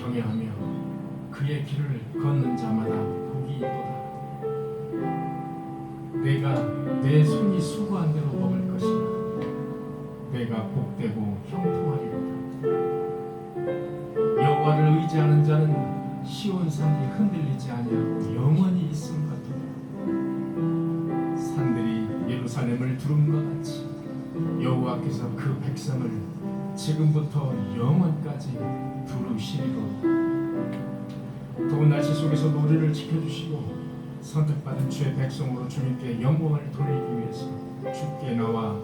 경외하며 그의 길을 걷는 자마다 복이 있도다. 내가 내 손이 수고한 대로 먹을 것이나 내가 복되고 형통하리로다. 여호와를 의지하는 자는 시온산이 흔들리지 아니하고 영원히 있음 같도다. 산들이 예루살렘을 두른 것 같이 여호와께서 그 백성을 지금부터 영원까지 두루시리로다. 더운 날씨 속에서 노래를 지켜주시고 선택받은 주의 백성으로 주님께 영광을 돌리기 위해서 주께 나와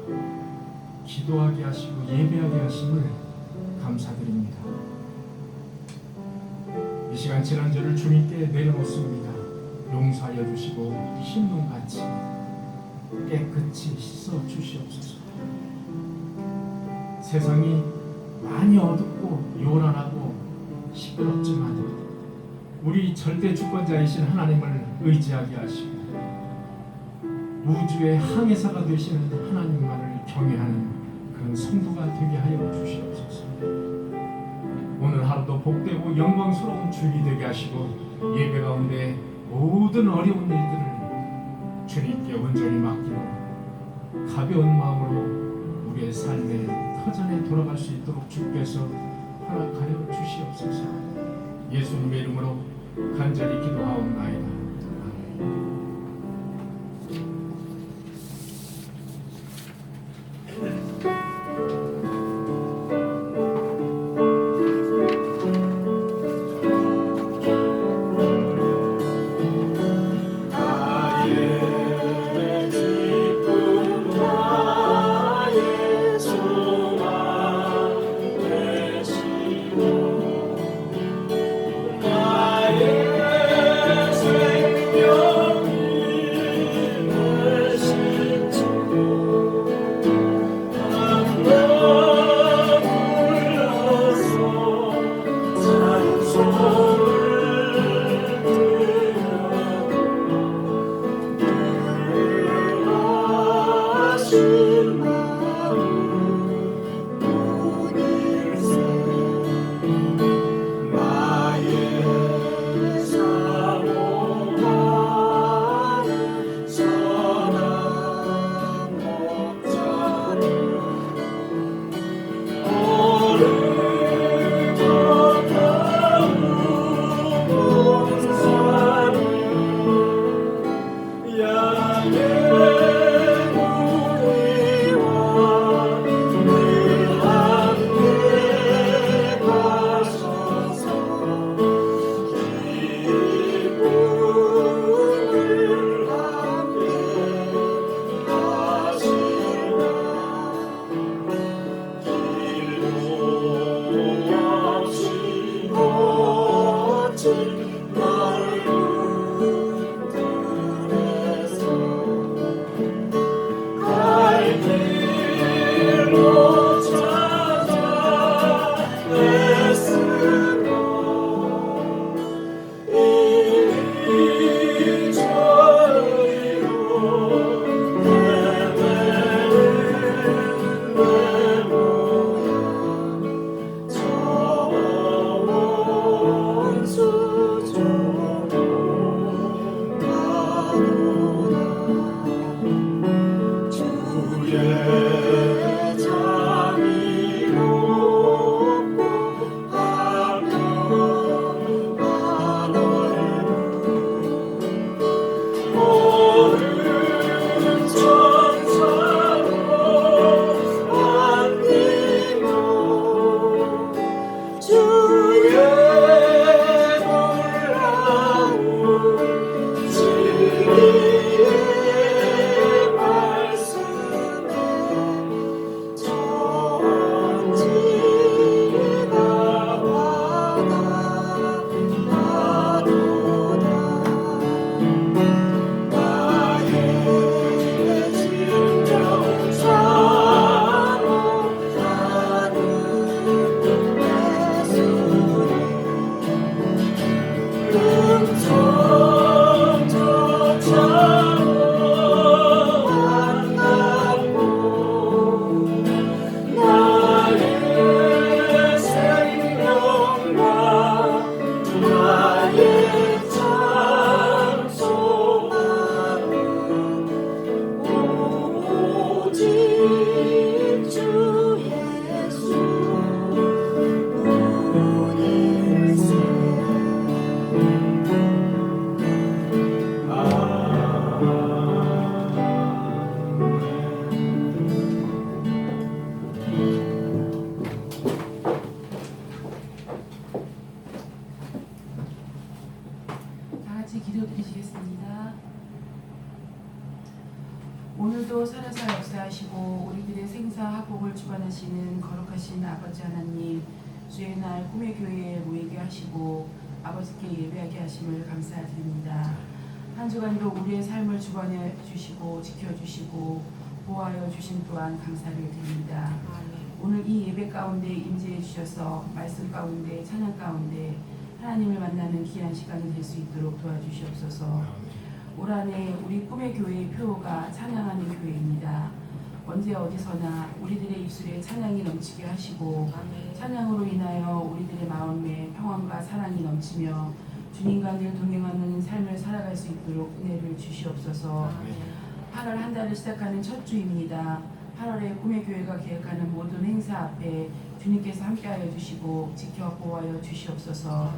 기도하게 하시고 예배하게 하심을 감사드립니다. 이 시간 지난 죄를 주님께 내려놓습니다. 용서하여 주시고 흰눈같이 깨끗이 씻어 주시옵소서. 세상이 많이 어둡고 요란하고 시끄럽지만 우리 절대 주권자이신 하나님을 의지하게 하시고 우주의 항해사가 되시는 하나님만을 경외하는 그런 성도가 되게 하여 주시옵소서. 오늘 하루도 복되고 영광스러운 주일이 되게 하시고 예배 가운데 모든 어려운 일들을 주님께 온전히 맡기고 가벼운 마음으로 우리의 삶의 터전에 돌아갈 수 있도록 주께서 허락하여 주시옵소서. 예수님의 이름으로 간절히 기도하옵나이다. 아멘. Yeah. 세워드리시겠습니다. 오늘도 살아서 역사하시고 우리들의 생사 학복을 주관하시는 거룩하신 아버지 하나님 주의 날 꿈의 교회에 모이게 하시고 아버지께 예배하게 하심을 감사드립니다. 한 주간도 우리의 삶을 주관해 주시고 지켜주시고 보호하여 주신 또한 감사를 드립니다. 오늘 이 예배 가운데 임재해 주셔서 말씀 가운데 찬양 가운데 하나님을 만나는 귀한 시간이 될 수 있도록 도와주시옵소서. 올 한해 우리 꿈의 교회의 표가 찬양하는 교회입니다. 언제 어디서나 우리들의 입술에 찬양이 넘치게 하시고 찬양으로 인하여 우리들의 마음에 평안과 사랑이 넘치며 주님과 늘 동행하는 삶을 살아갈 수 있도록 은혜를 주시옵소서. 8월 한 달을 시작하는 첫 주입니다. 8월에 꿈의 교회가 계획하는 모든 행사 앞에 주님께서 함께하여 주시고 지켜 보호하여 주시옵소서.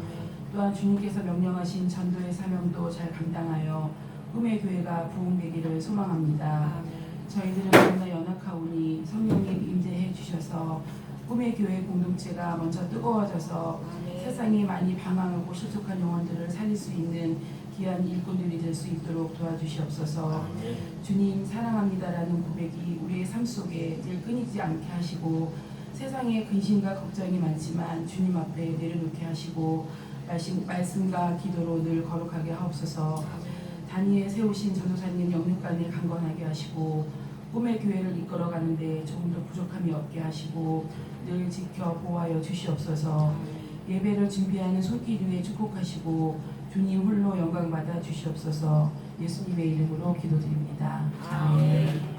또한 주님께서 명령하신 전도의 사명도 잘 감당하여 꿈의 교회가 부흥되기를 소망합니다. 저희들은 너무나 연약하오니 성령님 임재해 주셔서 꿈의 교회 공동체가 먼저 뜨거워져서 세상에 많이 방황하고 실족한 영혼들을 살릴 수 있는 귀한 일꾼들이 될 수 있도록 도와주시옵소서. 주님 사랑합니다라는 고백이 우리의 삶 속에 늘 끊이지 않게 하시고 세상에 근심과 걱정이 많지만 주님 앞에 내려놓게 하시고 말씀, 말씀과 기도로 늘 거룩하게 하옵소서. 단위에 세우신 전도사님 영육간에 강건하게 하시고 꿈의 교회를 이끌어 가는데 조금 더 부족함이 없게 하시고 늘 지켜 보호하여 주시옵소서. 예배를 준비하는 손길 위에 축복하시고 주님 홀로 영광 받아 주시옵소서. 예수님의 이름으로 기도드립니다. 아멘.